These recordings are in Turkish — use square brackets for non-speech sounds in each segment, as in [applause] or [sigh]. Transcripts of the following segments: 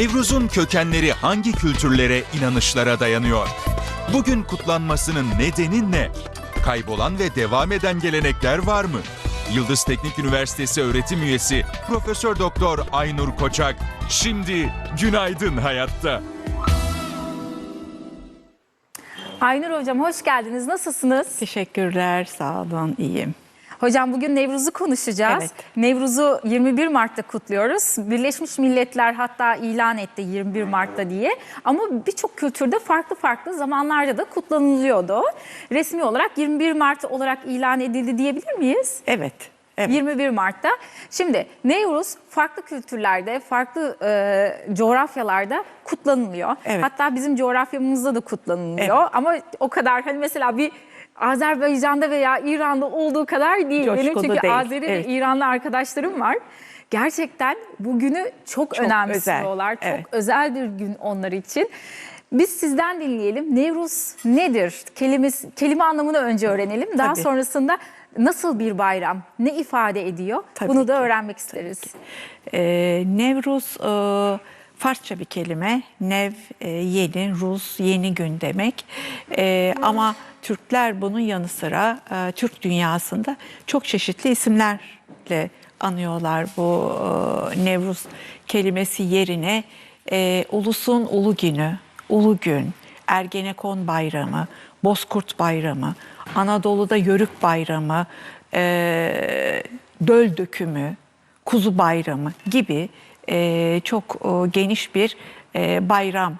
Nevruz'un kökenleri hangi kültürlere, inanışlara dayanıyor? Bugün kutlanmasının nedeni ne? Kaybolan ve devam eden gelenekler var mı? Yıldız Teknik Üniversitesi öğretim üyesi Profesör Doktor Aynur Koçak şimdi Günaydın Hayatta. Aynur Hocam hoş geldiniz. Nasılsınız? Teşekkürler, sağ olun, iyiyim. Hocam bugün Nevruz'u konuşacağız. Evet. Nevruz'u 21 Mart'ta kutluyoruz. Birleşmiş Milletler hatta ilan etti 21 Mart'ta diye. Ama birçok kültürde farklı farklı zamanlarda da kutlanılıyordu. Resmi olarak 21 Mart olarak ilan edildi diyebilir miyiz? Evet, evet. 21 Mart'ta. Şimdi Nevruz farklı kültürlerde, farklı e, coğrafyalarda kutlanılıyor. Evet. Hatta bizim coğrafyamızda da kutlanılıyor. Evet. Ama o kadar hani mesela bir Azerbaycan'da veya İran'da olduğu kadar değil. Benim Coşkulu çünkü değil, Azeri evet. ve İranlı arkadaşlarım var. Gerçekten bugünü çok, Çok önemsiyorlar. özel, Çok evet. özel bir gün onlar için. Biz sizden dinleyelim. Nevruz nedir? Kelimesi, kelime anlamını önce öğrenelim. Daha Tabii. sonrasında nasıl bir bayram? Ne ifade ediyor? Tabii Bunu da ki, öğrenmek isteriz. Ee, Nevruz e, Farsça bir kelime. Nev e, yeni, Ruz yeni gün demek. E, ama Türkler bunun yanı sıra e, Türk dünyasında çok çeşitli isimlerle anıyorlar bu e, Nevruz kelimesi yerine. E, Ulusun Ulu Günü, Ulu Gün, Ergenekon Bayramı, Bozkurt Bayramı, Anadolu'da Yörük Bayramı, e, Döl Dökümü, Kuzu Bayramı gibi e, çok e, geniş bir e, bayram.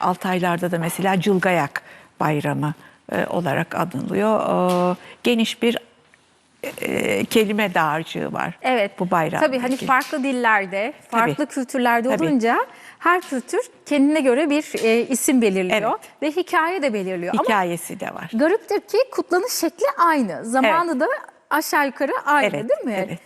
Altaylarda da mesela Cılgayak Bayramı e, olarak anılıyor. E, geniş bir e, kelime dağarcığı var Evet. bu bayram. Tabii hani farklı dillerde, farklı Tabii. kültürlerde Tabii. olunca her kültür kendine göre bir e, isim belirliyor Evet. ve hikaye de belirliyor. Ama Hikayesi de var. gariptir ki kutlanış şekli aynı. Zamanı da aşağı yukarı aynı değil mi? Evet.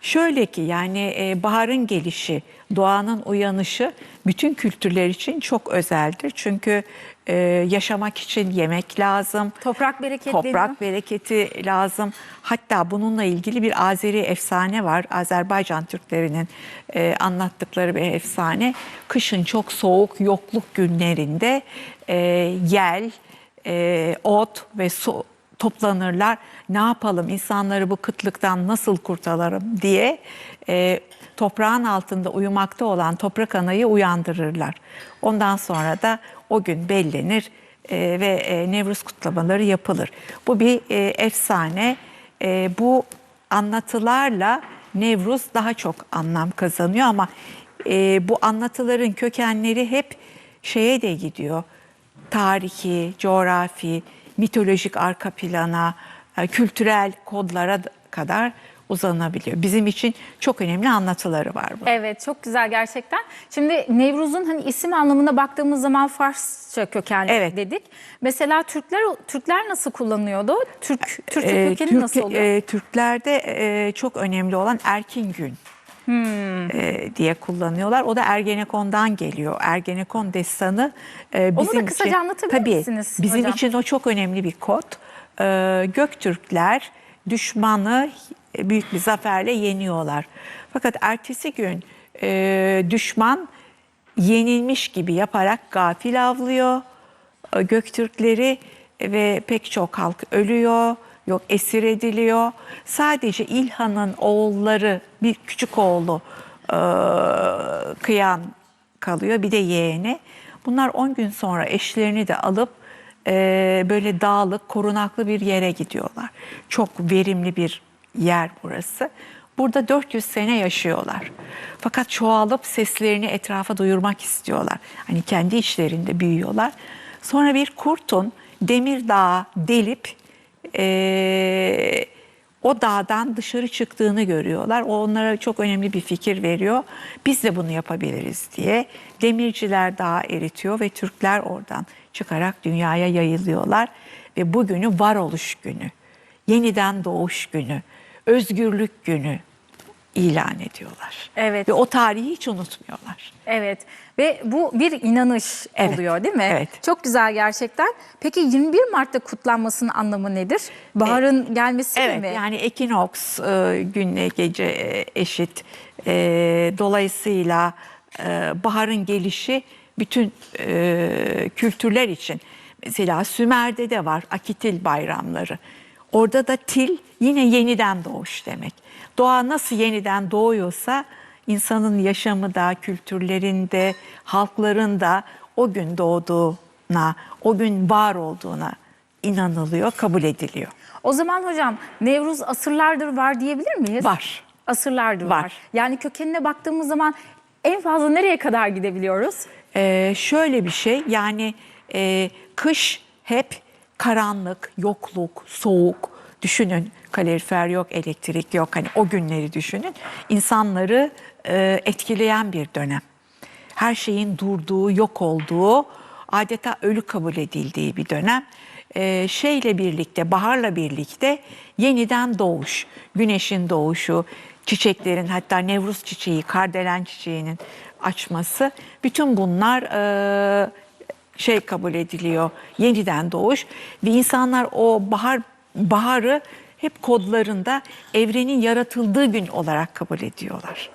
Şöyle ki yani e, baharın gelişi, doğanın uyanışı bütün kültürler için çok özeldir. Çünkü e, yaşamak için yemek lazım. Toprak bereketleniyor. Toprak bereketi lazım. Hatta bununla ilgili bir Azeri efsane var. Azerbaycan Türklerinin e, anlattıkları bir efsane. Kışın çok soğuk yokluk günlerinde e, yel, e, ot ve su toplanırlar. Ne yapalım insanları bu kıtlıktan nasıl kurtaralım diye e, toprağın altında uyumakta olan toprak anayı uyandırırlar. Ondan sonra da o gün bellenir e, ve e, Nevruz kutlamaları yapılır. Bu bir e, efsane. E, bu anlatılarla Nevruz daha çok anlam kazanıyor ama e, bu anlatıların kökenleri hep şeye de gidiyor. Tarihi, coğrafi, mitolojik arka plana, e, kültürel kodlara da- kadar uzanabiliyor. Bizim için çok önemli anlatıları var bu. Evet çok güzel gerçekten. Şimdi Nevruz'un hani isim anlamına baktığımız zaman Farsça kökenli Evet. dedik. Mesela Türkler Türkler nasıl kullanıyordu? Türk Türkçe Ee, kökeni Türk- nasıl oluyor? e, Türklerde e, çok önemli olan Erkin Gün e, diye kullanıyorlar. O da Ergenekon'dan geliyor. Ergenekon destanı e, Onu da bizim kısaca için, anlatabilir tabii, misiniz Bizim hocam? için o çok önemli bir kod. E, Göktürkler düşmanı büyük bir zaferle yeniyorlar. Fakat ertesi gün e, düşman yenilmiş gibi yaparak gafil avlıyor. E, Göktürkleri ve pek çok halk ölüyor, yok esir ediliyor. Sadece İlhan'ın oğulları, bir küçük oğlu e, kıyan kalıyor, bir de yeğeni. Bunlar 10 gün sonra eşlerini de alıp e, böyle dağlık, korunaklı bir yere gidiyorlar. Çok verimli bir yer burası. Burada 400 sene yaşıyorlar. Fakat çoğalıp seslerini etrafa duyurmak istiyorlar. Hani kendi içlerinde büyüyorlar. Sonra bir kurtun demir dağı delip eee, o dağdan dışarı çıktığını görüyorlar. O onlara çok önemli bir fikir veriyor. Biz de bunu yapabiliriz diye. Demirciler dağı eritiyor ve Türkler oradan çıkarak dünyaya yayılıyorlar. Ve bugünü varoluş günü, yeniden doğuş günü, özgürlük günü ilan ediyorlar. Evet. Ve o tarihi hiç unutmuyorlar. Evet ve bu bir inanış Evet, oluyor değil mi? evet. Çok güzel gerçekten. Peki 21 Mart'ta kutlanmasının anlamı nedir? Baharın gelmesi Evet mi? yani ekinoks e, günle gece e, eşit. E, dolayısıyla e, baharın gelişi bütün e, kültürler için. Mesela Sümer'de de var Akitil bayramları. Orada da til yine yeniden doğuş demek. Doğa nasıl yeniden doğuyorsa insanın yaşamı da, kültürlerinde, halkların da o gün doğduğuna, o gün var olduğuna inanılıyor, kabul ediliyor. O zaman hocam Nevruz asırlardır var diyebilir miyiz? Var. Asırlardır var. Var. Yani kökenine baktığımız zaman en fazla nereye kadar gidebiliyoruz? Ee, şöyle bir şey yani e, kış hep karanlık, yokluk, soğuk. Düşünün kalorifer yok, elektrik yok. Hani o günleri düşünün. İnsanları e, etkileyen bir dönem. Her şeyin durduğu, yok olduğu, adeta ölü kabul edildiği bir dönem. Ee, şeyle birlikte, baharla birlikte yeniden doğuş, güneşin doğuşu, çiçeklerin hatta Nevruz çiçeği, kardelen çiçeğinin açması. Bütün bunlar e, şey kabul ediliyor, yeniden doğuş ve insanlar o bahar baharı hep kodlarında evrenin yaratıldığı gün olarak kabul ediyorlar.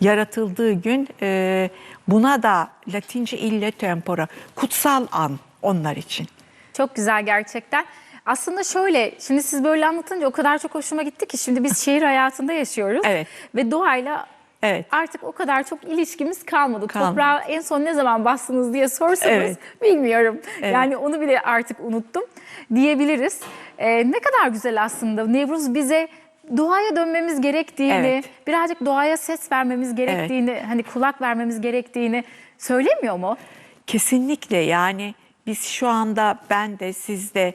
Yaratıldığı gün e, buna da Latince ille tempora, kutsal an onlar için. Çok güzel gerçekten. Aslında şöyle, şimdi siz böyle anlatınca o kadar çok hoşuma gitti ki şimdi biz şehir hayatında yaşıyoruz. Evet. Ve doğayla Evet. artık o kadar çok ilişkimiz kalmadı. Kalmadı. Toprağa en son ne zaman bastınız diye sorsanız Evet. bilmiyorum. Evet. Yani onu bile artık unuttum diyebiliriz. Ee, ne kadar güzel aslında. Nevruz bize doğaya dönmemiz gerektiğini, Evet. birazcık doğaya ses vermemiz gerektiğini, hani kulak vermemiz gerektiğini söylemiyor mu? Kesinlikle yani biz şu anda ben de siz de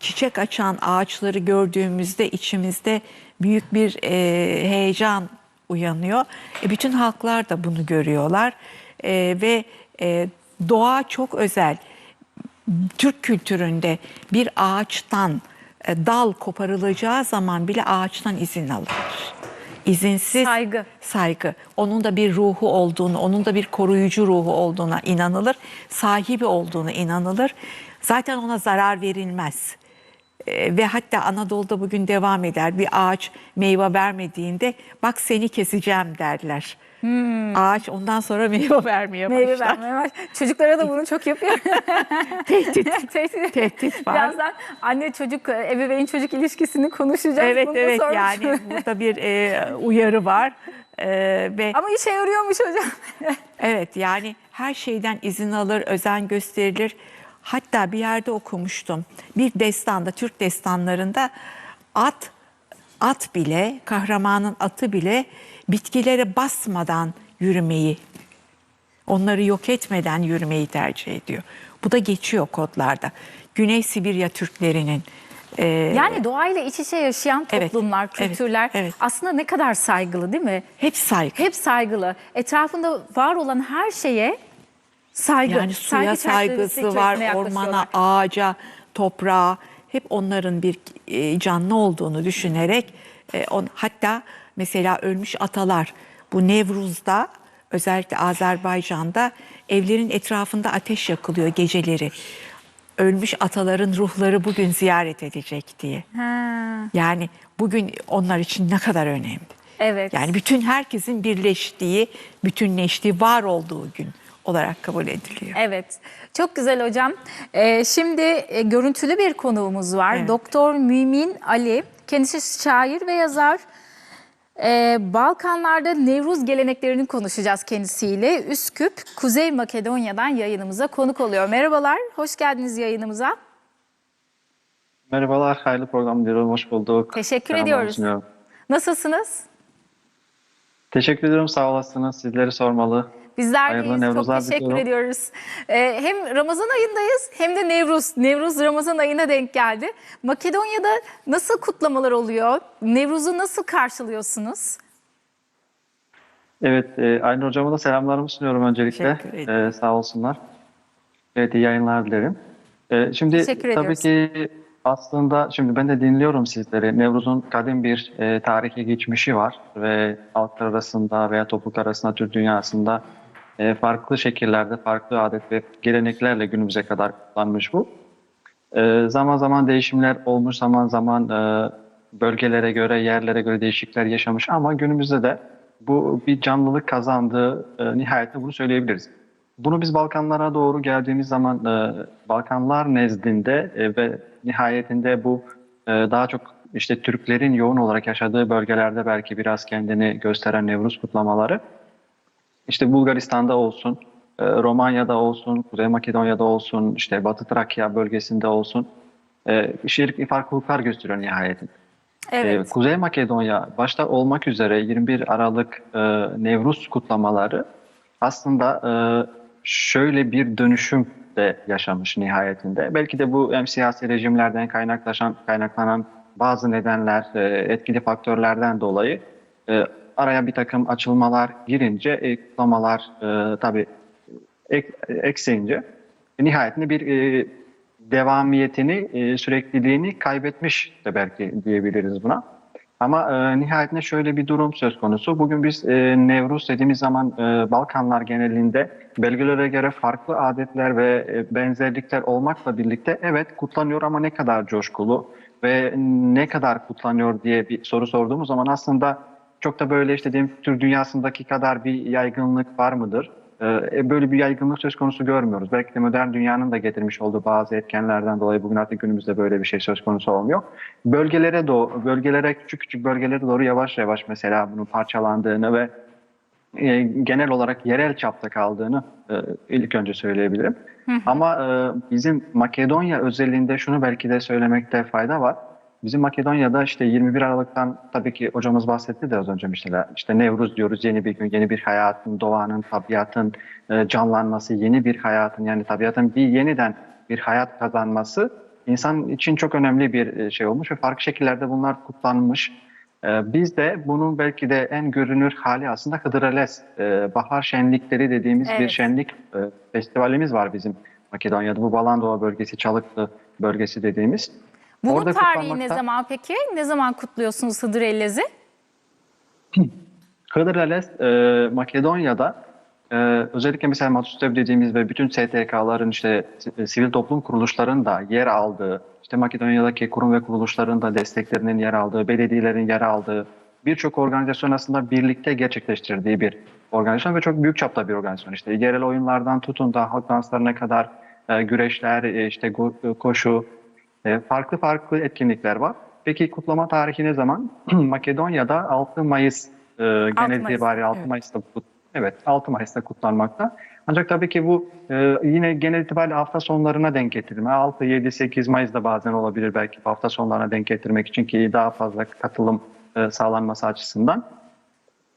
çiçek açan ağaçları gördüğümüzde içimizde büyük bir e, heyecan uyanıyor. E, bütün halklar da bunu görüyorlar E, ve e, doğa çok özel. Türk kültüründe bir ağaçtan e, dal koparılacağı zaman bile ağaçtan izin alınır. İzinsiz Saygı. saygı. Onun da bir ruhu olduğunu, onun da bir koruyucu ruhu olduğuna inanılır. Sahibi olduğuna inanılır. Zaten ona zarar verilmez. Ee, ve hatta Anadolu'da bugün devam eder. Bir ağaç meyve vermediğinde bak seni keseceğim derler. Ağaç ondan sonra [laughs] meyve vermeye Hmm. Meyve başlar. vermeye baş- Çocuklara da bunu çok yapıyor. [laughs] Tehdit. [laughs] Tehdit. Tehdit var. Birazdan anne çocuk, ebeveyn çocuk ilişkisini konuşacağız. Evet Bunu evet yani burada bir e, uyarı var. E, ve Ama işe yarıyormuş hocam. Evet yani her şeyden izin alır, özen gösterilir. Hatta bir yerde okumuştum. Bir destanda, Türk destanlarında at at bile, kahramanın atı bile bitkilere basmadan yürümeyi, onları yok etmeden yürümeyi tercih ediyor. Bu da geçiyor kodlarda. Güney Sibirya Türklerinin e, Yani doğayla iç içe yaşayan Evet, toplumlar, evet, kültürler evet. aslında ne kadar saygılı değil mi? hep saygı. Hep saygılı. Etrafında var olan her şeye saygı. Yani suya saygı saygısı var, ormana, ağaca, toprağa hep onların bir e, canlı olduğunu düşünerek e, on, hatta mesela ölmüş atalar bu Nevruz'da özellikle Azerbaycan'da evlerin etrafında ateş yakılıyor geceleri. Ölmüş ataların ruhları bugün ziyaret edecek diye. Ha, Yani bugün onlar için ne kadar önemli. evet. Yani bütün herkesin birleştiği, bütünleştiği, var olduğu gün olarak kabul ediliyor. Evet. Çok güzel hocam. Ee, şimdi e, görüntülü bir konuğumuz var. Evet. Doktor Mümin Ali. Kendisi şair ve yazar. Ee, Balkanlarda Nevruz geleneklerini konuşacağız kendisiyle. Üsküp, Kuzey Makedonya'dan yayınımıza konuk oluyor. Merhabalar, hoş geldiniz yayınımıza. Merhabalar, hayırlı program diliyorum. Hoş bulduk. Teşekkür Selamlar ediyoruz. sunuyorum. Nasılsınız? Teşekkür ediyorum, sağ olasınız. Sizleri sormalı. Bizler deyiz. Çok teşekkür ediyoruz. Ee, hem Ramazan ayındayız hem de Nevruz. Nevruz Ramazan ayına denk geldi. Makedonya'da nasıl kutlamalar oluyor? Nevruz'u nasıl karşılıyorsunuz? Evet, e, Aynur Hocam'a da selamlarımı sunuyorum öncelikle. E, sağ olsunlar. Evet, iyi yayınlar dilerim. E, şimdi Teşekkür tabii ediyoruz. ki aslında şimdi ben de dinliyorum sizleri. Nevruz'un kadim bir e, tarihi geçmişi var ve halklar arasında veya topluluk arasında, Türk dünyasında e, farklı şekillerde, farklı adet ve geleneklerle günümüze kadar kutlanmış bu. Ee, zaman zaman değişimler olmuş, zaman zaman e, bölgelere göre, yerlere göre değişiklikler yaşamış ama günümüzde de bu bir canlılık kazandığı e, nihayetinde bunu söyleyebiliriz. Bunu biz Balkanlara doğru geldiğimiz zaman e, Balkanlar nezdinde e, ve nihayetinde bu e, daha çok işte Türklerin yoğun olarak yaşadığı bölgelerde belki biraz kendini gösteren Nevruz kutlamaları işte Bulgaristan'da olsun, e, Romanya'da olsun, Kuzey Makedonya'da olsun, işte Batı Trakya bölgesinde olsun e, şirik farklılıklar gösteriyor nihayetinde. Evet. Ee, Kuzey Makedonya başta olmak üzere 21 Aralık e, Nevruz kutlamaları aslında e, şöyle bir dönüşüm de yaşamış nihayetinde. Belki de bu hem siyasi rejimlerden kaynaklaşan kaynaklanan bazı nedenler, e, etkili faktörlerden dolayı e, araya bir takım açılmalar girince, e, kutlamalar e, tabii ek, ekseyince nihayetinde bir e, devamiyetini, e, sürekliliğini kaybetmiş de belki diyebiliriz buna. Ama e, nihayetinde şöyle bir durum söz konusu. Bugün biz e, Nevruz dediğimiz zaman e, Balkanlar genelinde belgelere göre farklı adetler ve e, benzerlikler olmakla birlikte evet kutlanıyor ama ne kadar coşkulu ve ne kadar kutlanıyor diye bir soru sorduğumuz zaman aslında çok da böyle işte diyelim Türk dünyasındaki kadar bir yaygınlık var mıdır? Ee, böyle bir yaygınlık söz konusu görmüyoruz. Belki de modern dünyanın da getirmiş olduğu bazı etkenlerden dolayı bugün artık günümüzde böyle bir şey söz konusu olmuyor. Bölgelere doğru, bölgelere küçük küçük bölgelere doğru yavaş yavaş mesela bunun parçalandığını ve e, genel olarak yerel çapta kaldığını e, ilk önce söyleyebilirim. Ama e, bizim Makedonya özelinde şunu belki de söylemekte fayda var. Bizim Makedonya'da işte 21 Aralık'tan tabii ki hocamız bahsetti de az önce mesela işte Nevruz diyoruz yeni bir gün, yeni bir hayatın, doğanın, tabiatın e, canlanması, yeni bir hayatın yani tabiatın bir yeniden bir hayat kazanması insan için çok önemli bir e, şey olmuş ve farklı şekillerde bunlar kutlanmış. E, Biz de bunun belki de en görünür hali aslında Hıdrellez, e, bahar şenlikleri dediğimiz bir Evet. şenlik e, festivalimiz var bizim Makedonya'da. Bu Balandova bölgesi, Çalıklı bölgesi dediğimiz. Bunun Orada tarihi ne zaman peki? Ne zaman kutluyorsunuz Hıdrellez'i? [clears throat] Hıdrellez e, Makedonya'da e, özellikle mesela Matustev dediğimiz ve bütün STK'ların işte si- sivil toplum kuruluşlarının da yer aldığı, işte Makedonya'daki kurum ve kuruluşların da desteklerinin yer aldığı, belediyelerin yer aldığı birçok organizasyon aslında birlikte gerçekleştirdiği bir organizasyon ve çok büyük çapta bir organizasyon. İşte yerel oyunlardan tutun da halk danslarına kadar e, güreşler, e, işte go- koşu, e, farklı farklı etkinlikler var. Peki kutlama tarihi ne zaman? [clears throat] Makedonya'da 6 Mayıs e, genel itibariyle 6 Mayıs'ta kut- evet 6 Mayıs'ta kutlanmakta. Ancak tabii ki bu e, yine genel itibariyle hafta sonlarına denk getirilme. 6, 7, 8 Mayıs'da bazen olabilir belki hafta sonlarına denk getirmek için ki daha fazla katılım e, sağlanması açısından.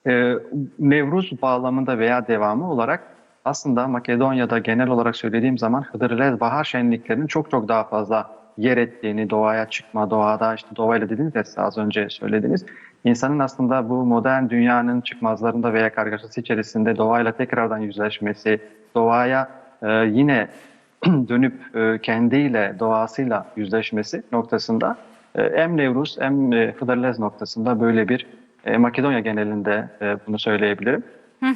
Ee, Nevruz bağlamında veya devamı olarak aslında Makedonya'da genel olarak söylediğim zaman Hıdrellez bahar şenliklerinin çok çok daha fazla yer ettiğini, doğaya çıkma, doğada işte doğayla dediniz ya siz az önce söylediniz. İnsanın aslında bu modern dünyanın çıkmazlarında veya kargaşası içerisinde doğayla tekrardan yüzleşmesi, doğaya e, yine [clears throat] dönüp e, kendiyle, doğasıyla yüzleşmesi noktasında e, hem Nevruz hem e, noktasında böyle bir e, Makedonya genelinde e, bunu söyleyebilirim.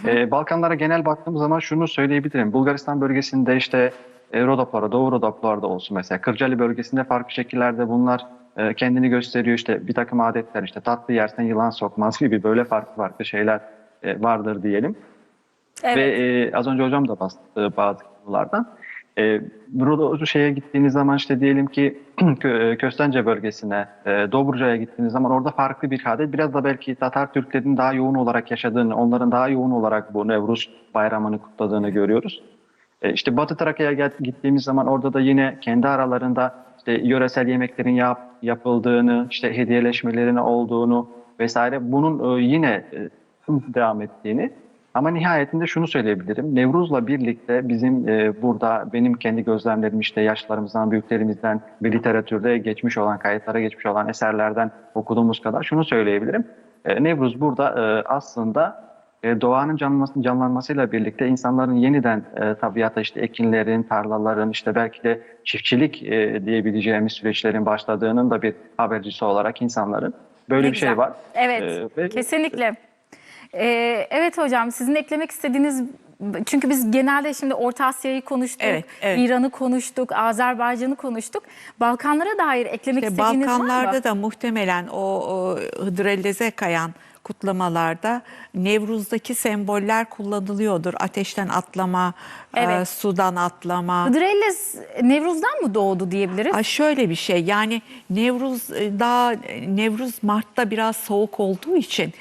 E, Balkanlara genel baktığımız zaman şunu söyleyebilirim. Bulgaristan bölgesinde işte Rodoplara, Doğu Rodoplar'da olsun mesela. Kırcaali bölgesinde farklı şekillerde bunlar e, kendini gösteriyor. İşte bir takım adetler işte tatlı yersen yılan sokmaz [laughs] gibi böyle farklı farklı şeyler e, vardır diyelim. Evet. Ve e, az önce hocam da bastı bazı konulardan. E, burada şeye gittiğiniz zaman işte diyelim ki [clears throat] Kö- Köstence bölgesine, e, Dobruca'ya gittiğiniz zaman orada farklı bir adet. Biraz da belki Tatar Türklerin daha yoğun olarak yaşadığını, onların daha yoğun olarak bu Nevruz bayramını kutladığını görüyoruz. E, işte Batı Trakya'ya gittiğimiz zaman orada da yine kendi aralarında işte yöresel yemeklerin yap, yapıldığını, işte hediyeleşmelerin olduğunu vesaire bunun e, yine e, devam ettiğini ama nihayetinde şunu söyleyebilirim. Nevruz'la birlikte bizim burada benim kendi gözlemlerim işte yaşlarımızdan, büyüklerimizden ve literatürde geçmiş olan, kayıtlara geçmiş olan eserlerden okuduğumuz kadar şunu söyleyebilirim. Nevruz burada aslında e, doğanın canlanması, canlanmasıyla birlikte insanların yeniden e, tabiata işte ekinlerin, tarlaların işte belki de çiftçilik e, diyebileceğimiz süreçlerin başladığının da bir habercisi olarak insanların böyle Ne bir şey güzel. var. Evet, E, ve- kesinlikle. Ee, evet hocam sizin eklemek istediğiniz çünkü biz genelde şimdi Orta Asya'yı konuştuk, Evet, evet. İran'ı konuştuk, Azerbaycan'ı konuştuk. Balkanlara dair eklemek İşte istediğiniz var mı? Balkanlarda da muhtemelen o, o Hıdrellez'e kayan kutlamalarda Nevruz'daki semboller kullanılıyordur. Ateşten atlama, e, Evet. sudan atlama. Hıdrellez Nevruz'dan mı doğdu diyebiliriz? Ay şöyle bir şey yani Nevruz e, daha Nevruz Mart'ta biraz soğuk olduğu için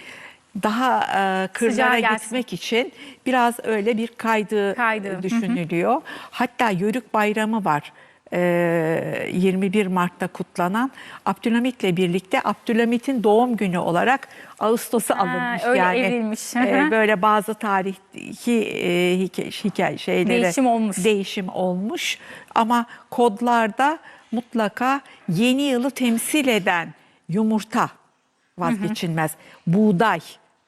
daha e, kırlara gitmek için biraz öyle bir kaydı, Kaydı, e, hı hı. düşünülüyor. Hatta Yörük Bayramı var. E, 21 Mart'ta kutlanan Abdülhamit'le birlikte Abdülhamit'in doğum günü olarak Ağustos'a Ha, alınmış. öyle yani evrilmiş. e, böyle bazı tarihi e, hikaye, şeylere Değişim olmuş. değişim olmuş ama kodlarda mutlaka yeni yılı temsil eden yumurta vazgeçilmez. Buğday,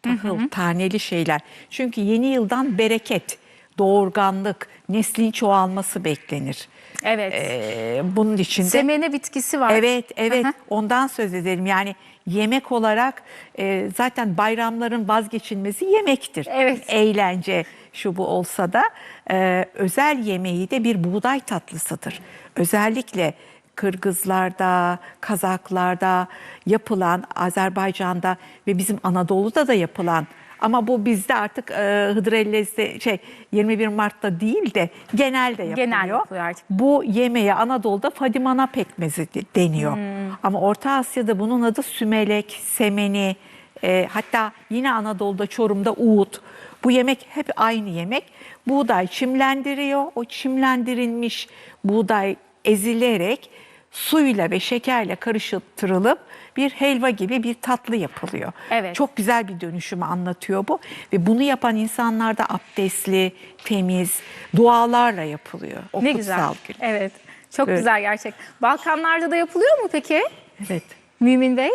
tahıl, taneli şeyler. Çünkü yeni yıldan bereket, doğurganlık, neslin çoğalması beklenir. Evet. Ee, bunun için de Semene bitkisi var. Evet, evet. Hı. Ondan söz edelim. Yani yemek olarak e, zaten bayramların vazgeçilmezi yemektir. Evet. Eğlence şu bu olsa da e, özel yemeği de bir buğday tatlısıdır. Özellikle Kırgızlarda, Kazaklarda yapılan, Azerbaycan'da ve bizim Anadolu'da da yapılan ama bu bizde artık e, Hıdrellez'de şey 21 Mart'ta değil de genelde yapılıyor. Genel yapılıyor artık. Bu yemeğe Anadolu'da Fadimana pekmezi de- deniyor. Hmm. Ama Orta Asya'da bunun adı sümelek, semeni, e, hatta yine Anadolu'da Çorum'da uğut. Bu yemek hep aynı yemek. Buğday çimlendiriyor. O çimlendirilmiş buğday ezilerek suyla ve şekerle karıştırılıp bir helva gibi bir tatlı yapılıyor. Evet. Çok güzel bir dönüşümü anlatıyor bu. Ve bunu yapan insanlar da abdestli, temiz, dualarla yapılıyor. O Ne güzel. gün. Evet. Çok Evet. güzel gerçek. Balkanlarda da yapılıyor mu peki? Evet. Mümin Bey?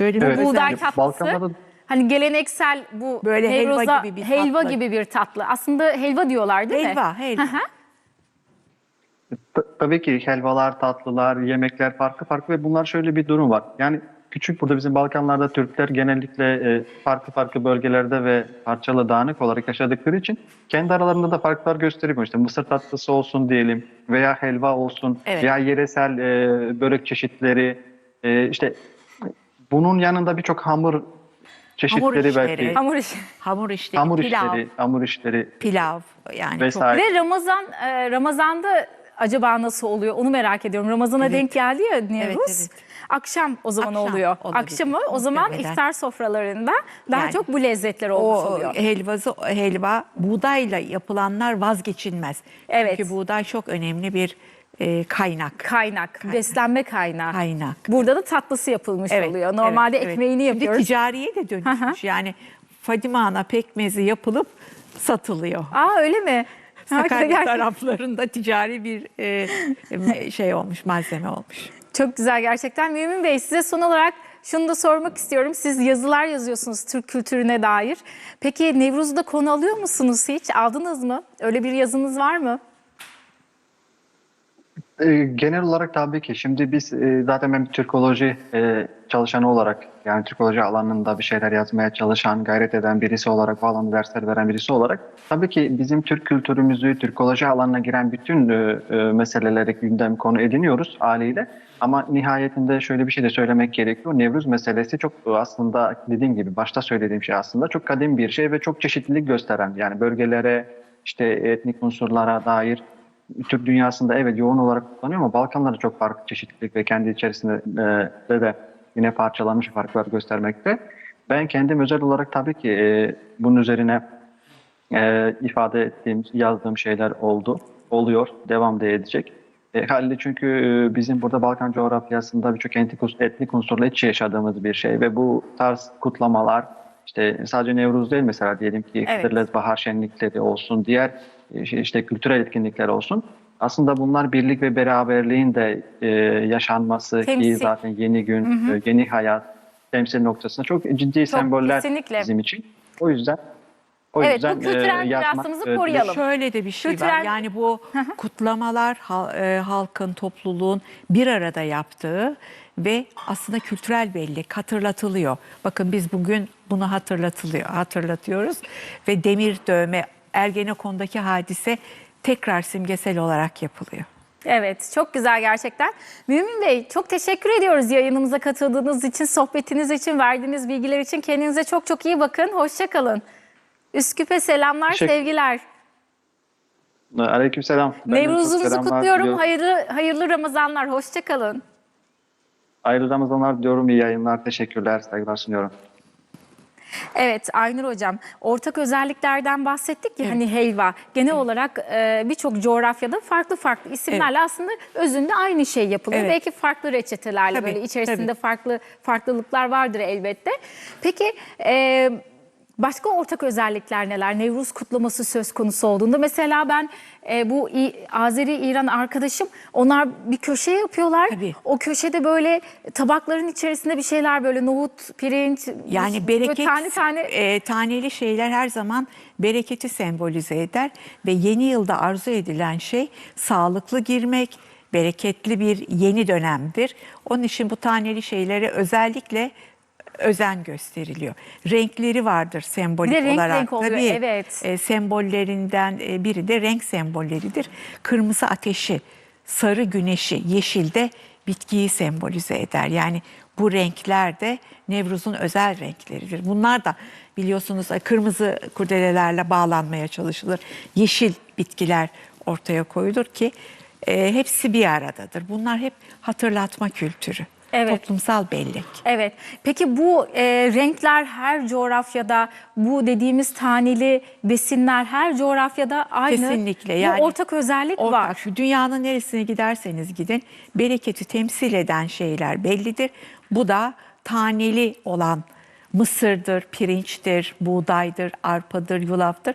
Böyle bir Evet. Buğday tatlısı. Balkanlarda- Hani geleneksel bu Böyle helva gibi bir helva tatlı. gibi bir tatlı. Aslında helva diyorlar değil mi? Helva, helva. Tabii ki helvalar, tatlılar, yemekler farklı farklı ve bunlar şöyle bir durum var. Yani küçük burada bizim Balkanlarda Türkler genellikle e, farklı farklı bölgelerde ve parçalı dağınık olarak yaşadıkları için kendi aralarında da farklar gösteriyor. İşte mısır tatlısı olsun diyelim veya helva olsun Evet. veya yeresel e, börek çeşitleri e, işte bunun yanında birçok hamur çeşitleri işleri. belki Hamur işi. hamur işleri, hamur pilav, işleri, hamur işleri pilav yani vesaire. Ve Ramazan, e, Ramazan'da acaba nasıl oluyor onu merak ediyorum. Ramazan'a Evet. denk geldi ya Nevruz. evet. Akşam o zaman Akşam oluyor. olabilir, Akşamı o zaman muhtemelen. iftar sofralarında daha Yani çok bu lezzetler olmuş o oluyor. helvası helva buğdayla yapılanlar vazgeçilmez. Evet. Çünkü buğday çok önemli bir e, kaynak. Kaynak, beslenme kaynağı. Kaynak. Burada da tatlısı yapılmış Evet, oluyor. Normalde evet, evet. ekmeğini Şimdi yapıyoruz. ticariye de dönüşmüş. yani Fadime Ana pekmezi yapılıp satılıyor. Aa öyle mi? Sakarya gerçekten taraflarında ticari bir e, şey olmuş, malzeme olmuş. Çok güzel gerçekten. Mümin Bey size son olarak şunu da sormak istiyorum. Siz yazılar yazıyorsunuz Türk kültürüne dair. Peki Nevruz'da konu alıyor musunuz hiç? Aldınız mı? Öyle bir yazınız var mı? E, Genel olarak tabii ki. Şimdi biz e, zaten ben bir Türkoloji e, çalışanı olarak yani Türkoloji alanında bir şeyler yazmaya çalışan, gayret eden birisi olarak, bu alanda dersler veren birisi olarak tabii ki bizim Türk kültürümüzü, Türkoloji alanına giren bütün e, e, meseleleri gündem konu ediniyoruz haliyle. Ama nihayetinde şöyle bir şey de söylemek gerekiyor. Nevruz meselesi çok e, aslında dediğim gibi başta söylediğim şey aslında çok kadim bir şey ve çok çeşitlilik gösteren yani bölgelere, işte etnik unsurlara dair Türk dünyasında evet yoğun olarak kullanıyor ama Balkanlarda çok farklı çeşitlilik ve kendi içerisinde de, de yine parçalanmış farklar göstermekte. Ben kendim özel olarak tabii ki e, bunun üzerine e, ifade ettiğim, yazdığım şeyler oldu, oluyor, devam da edecek. E, haliyle çünkü e, bizim burada Balkan coğrafyasında birçok etnik, unsurla iç yaşadığımız bir şey ve bu tarz kutlamalar işte sadece Nevruz değil mesela diyelim ki Evet. Kıdırlez Bahar şenlikleri olsun, diğer işte kültürel etkinlikler olsun. Aslında bunlar birlik ve beraberliğin de e, yaşanması Temsil. ki zaten yeni gün, e, yeni hayat temsil noktasında çok ciddi semboller kesinlikle. bizim için. O yüzden o Evet, bu yüzden kültürel e, mirasımızı e, koruyalım. Şöyle de bir şey var. Kültürel- Yani bu kutlamalar hal- e, halkın, topluluğun bir arada yaptığı ve aslında kültürel bellek hatırlatılıyor. Bakın biz bugün bunu hatırlatılıyor, hatırlatıyoruz ve demir dövme Ergenekon'daki hadise tekrar simgesel olarak yapılıyor. Evet, çok güzel gerçekten. Mümin Bey, çok teşekkür ediyoruz yayınımıza katıldığınız için, sohbetiniz için, verdiğiniz bilgiler için. Kendinize çok çok iyi bakın. Hoşça kalın. Üsküp'e selamlar, Teşekkür- sevgiler. De çok Nevruz'unuzu kutluyorum. Hayırlı hayırlı Ramazanlar. Hoşça kalın. Hayırlı Ramazanlar diyorum. İyi yayınlar. Teşekkürler. Saygılar sunuyorum. Evet Aynur Hocam, ortak özelliklerden bahsettik ya hani helva. Genel olarak e, birçok coğrafyada farklı farklı isimlerle aslında özünde aynı şey yapılıyor. Evet. Belki farklı reçetelerle Tabii, böyle içerisinde farklı farklılıklar vardır elbette. Peki e, başka ortak özellikler neler? Nevruz kutlaması söz konusu olduğunda mesela ben e, bu İ- Azeri-İran arkadaşım onlar bir köşe yapıyorlar. Tabii. O köşede böyle tabakların içerisinde bir şeyler böyle nohut, pirinç, Yani böyle bereket, tane tane e, taneli şeyler her zaman bereketi sembolize eder ve yeni yılda arzu edilen şey sağlıklı girmek, bereketli bir yeni dönemdir. Onun için bu taneli şeylere özellikle özen gösteriliyor. Renkleri vardır sembolik Bir de renk olarak. renk oluyor, Tabii, evet. e, sembollerinden e, biri de renk sembolleridir. Kırmızı ateşi, sarı güneşi, yeşil de bitkiyi sembolize eder. Yani bu renkler de Nevruz'un özel renkleridir. Bunlar da biliyorsunuz e, kırmızı kurdelelerle bağlanmaya çalışılır. Yeşil bitkiler ortaya koyulur ki e, hepsi bir aradadır. Bunlar hep hatırlatma kültürü. Evet. Toplumsal bellek. Evet. Peki bu e, renkler her coğrafyada, bu dediğimiz taneli besinler her coğrafyada aynı. Kesinlikle. Yani ortak özellik ortak. var. Dünyanın neresine giderseniz gidin bereketi temsil eden şeyler bellidir. Bu da taneli olan mısırdır, pirinçtir, buğdaydır, arpadır, yulaftır.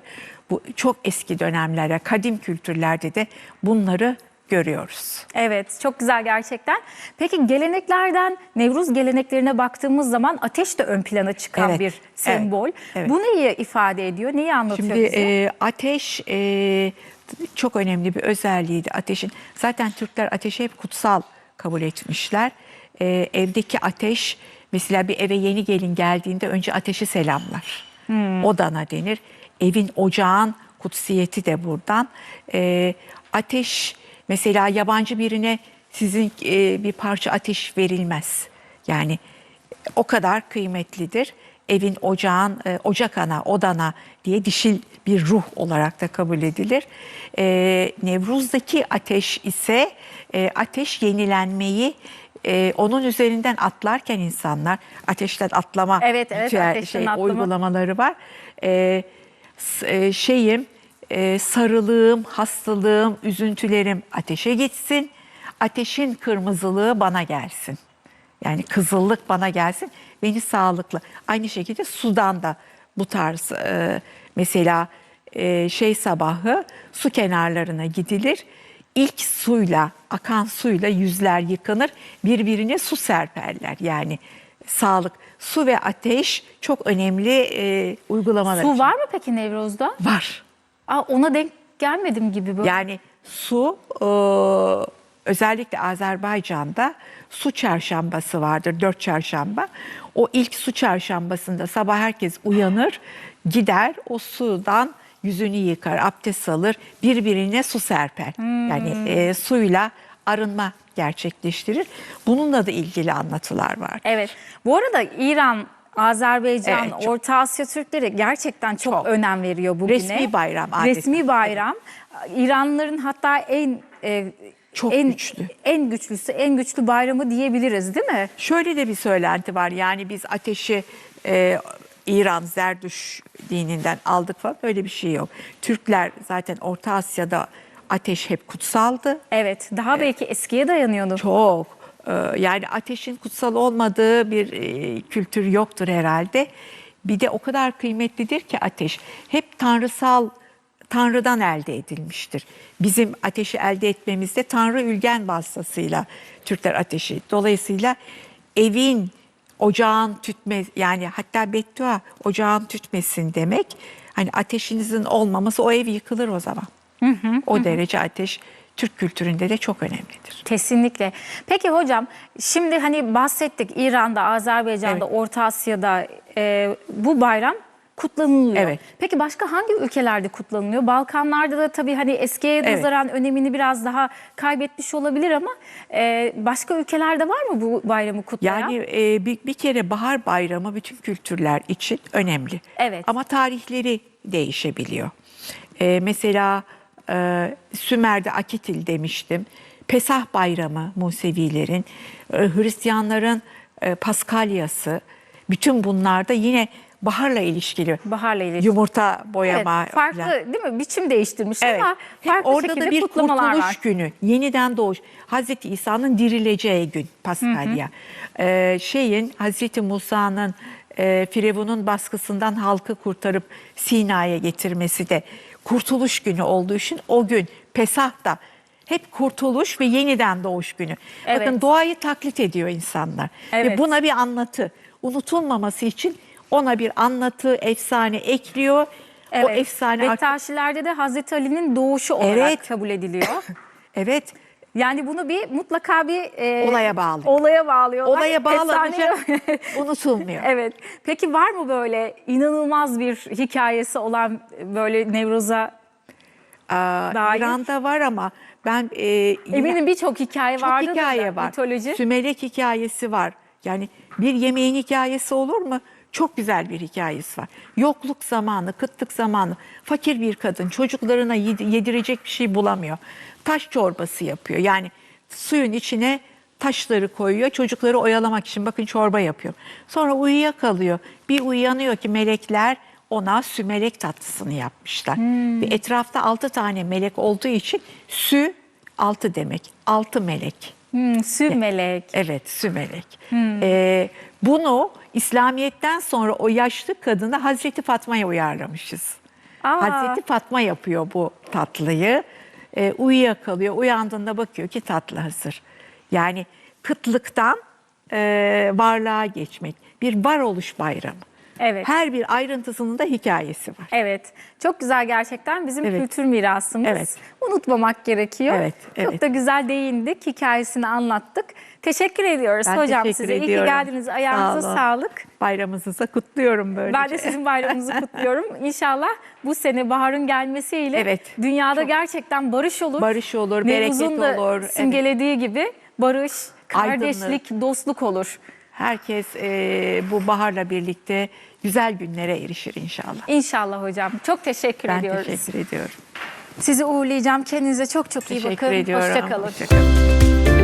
Bu çok eski dönemlerde, kadim kültürlerde de bunları görüyoruz. Evet, çok güzel gerçekten. Peki geleneklerden, Nevruz geleneklerine baktığımız zaman ateş de ön plana çıkan Evet, bir sembol. evet. Bu neyi ifade ediyor? Neyi anlatıyor Şimdi bize? e, ateş e, çok önemli bir özelliğiydi ateşin. Zaten Türkler ateşi hep kutsal kabul etmişler. E, evdeki ateş mesela bir eve yeni gelin geldiğinde önce ateşi selamlar. Odana denir. Evin ocağın kutsiyeti de buradan. E, ateş mesela yabancı birine sizin e, bir parça ateş verilmez. Yani o kadar kıymetlidir. Evin ocağın, e, ocak ana, odana diye dişil bir ruh olarak da kabul edilir. E, Nevruz'daki ateş ise e, ateş yenilenmeyi e, onun üzerinden atlarken insanlar ateşten atlama Evet, evet, ritüel- ateşten şey, atlama. uygulamaları var. E, e, şeyim, e, sarılığım, hastalığım, üzüntülerim ateşe gitsin. Ateşin kırmızılığı bana gelsin. Yani kızıllık bana gelsin, beni sağlıklı. Aynı şekilde sudan da bu tarz e, mesela e, şey sabahı su kenarlarına gidilir. İlk suyla, akan suyla yüzler yıkanır. Birbirine su serperler. Yani sağlık, su ve ateş çok önemli e, uygulamalar Su için. var mı peki Nevruz'da? Var. Aa, ona denk gelmedim gibi böyle. Yani su e, özellikle Azerbaycan'da su çarşambası vardır, dört çarşamba. O ilk su çarşambasında sabah herkes uyanır, gider o sudan yüzünü yıkar, abdest alır, birbirine su serper. Yani e, suyla arınma gerçekleştirir. Bununla da ilgili anlatılar var. Evet. Bu arada İran, Azerbaycan, Evet, çok- Orta Asya Türkleri gerçekten çok, Çok. önem veriyor bugüne. Resmi bayram adeta. Resmi bayram. İranlıların hatta en e, Çok en, güçlü. En güçlüsü, en güçlü bayramı diyebiliriz değil mi? Şöyle de bir söylenti var yani biz ateşi e, İran Zerdüş dininden aldık falan öyle bir şey yok. Türkler zaten Orta Asya'da ateş hep kutsaldı. Evet, daha belki eskiye dayanıyordu. Çok. E, yani ateşin kutsal olmadığı bir e, kültür yoktur herhalde. Bir de o kadar kıymetlidir ki ateş. Hep tanrısal Tanrı'dan elde edilmiştir. Bizim ateşi elde etmemizde Tanrı ülgen vasıtasıyla Türkler ateşi. Dolayısıyla evin, ocağın tütme yani hatta beddua ocağın tütmesin demek. Hani ateşinizin olmaması o ev yıkılır o zaman. o derece ateş Türk kültüründe de çok önemlidir. Kesinlikle. Peki hocam şimdi hani bahsettik İran'da, Azerbaycan'da, Evet. Orta Asya'da e, bu bayram kutlanılıyor. Evet. Peki başka hangi ülkelerde kutlanılıyor? Balkanlarda da tabii hani eskiye Evet. nazaran önemini biraz daha kaybetmiş olabilir ama e, başka ülkelerde var mı bu bayramı kutlayan? Yani e, bir, bir kere bahar bayramı bütün kültürler için önemli. Evet. Ama tarihleri değişebiliyor. E, mesela e, Sümer'de Akitil demiştim. Pesah bayramı Musevilerin, e, Hristiyanların e, Paskalyası. Bütün bunlarda yine baharla ilişkili. Baharla ilişkili. Yumurta Evet, boyama. farklı falan. değil mi? Biçim değiştirmiş Evet. ama farklı orada şekilde da bir kutlamalar kurtuluş var. günü, yeniden doğuş. Hazreti İsa'nın dirileceği gün Paskalya. Ee, şeyin Hazreti Musa'nın e, Firavun'un baskısından halkı kurtarıp Sina'ya getirmesi de kurtuluş günü olduğu için o gün Pesah'ta hep kurtuluş ve yeniden doğuş günü. Evet. Bakın doğayı taklit ediyor insanlar. Evet. Ve buna bir anlatı. Unutulmaması için ona bir anlatı, efsane ekliyor. O Evet. efsane artık- Bektaşilerde de Hazreti Ali'nin doğuşu olarak Evet. kabul ediliyor. [laughs] Evet. Yani bunu bir mutlaka bir e, Olaya bağlı. Olaya bağlıyorlar. Olaya bağlanınca Efsane- [laughs] unutulmuyor. evet. Peki var mı böyle inanılmaz bir hikayesi olan böyle Nevruz'a Aa, Dair. İran'da var ama ben e, eminim birçok hikaye çok vardır hikaye var. mitoloji. Sümelek hikayesi var. Yani bir yemeğin hikayesi olur mu? Çok güzel bir hikayesi var. Yokluk zamanı, kıtlık zamanı. Fakir bir kadın çocuklarına yedi- yedirecek bir şey bulamıyor. Taş çorbası yapıyor. Yani suyun içine taşları koyuyor. Çocukları oyalamak için bakın çorba yapıyor. Sonra uyuyakalıyor. Bir uyanıyor ki melekler ona sümelek tatlısını yapmışlar. Ve etrafta altı tane melek olduğu için sü altı demek. Altı melek. Hmm, Sü melek. Evet, sümelek. Ee, bunu İslamiyet'ten sonra o yaşlı kadını Hazreti Fatma'ya uyarlamışız. Aa. Hazreti Fatma yapıyor bu tatlıyı. Ee, uyuyakalıyor. Uyandığında bakıyor ki tatlı hazır. Yani kıtlıktan e, varlığa geçmek. Bir varoluş bayramı. Evet. Her bir ayrıntısının da hikayesi var. Evet. Çok güzel gerçekten bizim Evet. kültür mirasımız. Evet. Unutmamak gerekiyor. Evet, Çok evet. da güzel değindik. Hikayesini anlattık. Teşekkür ediyoruz Ben hocam teşekkür size. İyi ki ediyorum. geldiniz. Ayağınıza Sağ olun. sağlık. Bayramınızı kutluyorum böylece. Ben de sizin bayramınızı [laughs] kutluyorum. İnşallah bu sene baharın gelmesiyle Evet. dünyada gerçekten barış olur. Barış olur, Nevruz'un bereket da olur. Evet. simgelediği gibi barış, Aydınlık. kardeşlik, dostluk olur. Herkes e, bu baharla birlikte güzel günlere erişir inşallah. İnşallah hocam. Çok teşekkür Ben ediyoruz. teşekkür ediyorum. Sizi uğurlayacağım. Kendinize çok çok iyi Teşekkür bakın. ediyorum. Hoşçakalın. Hoşça kalın.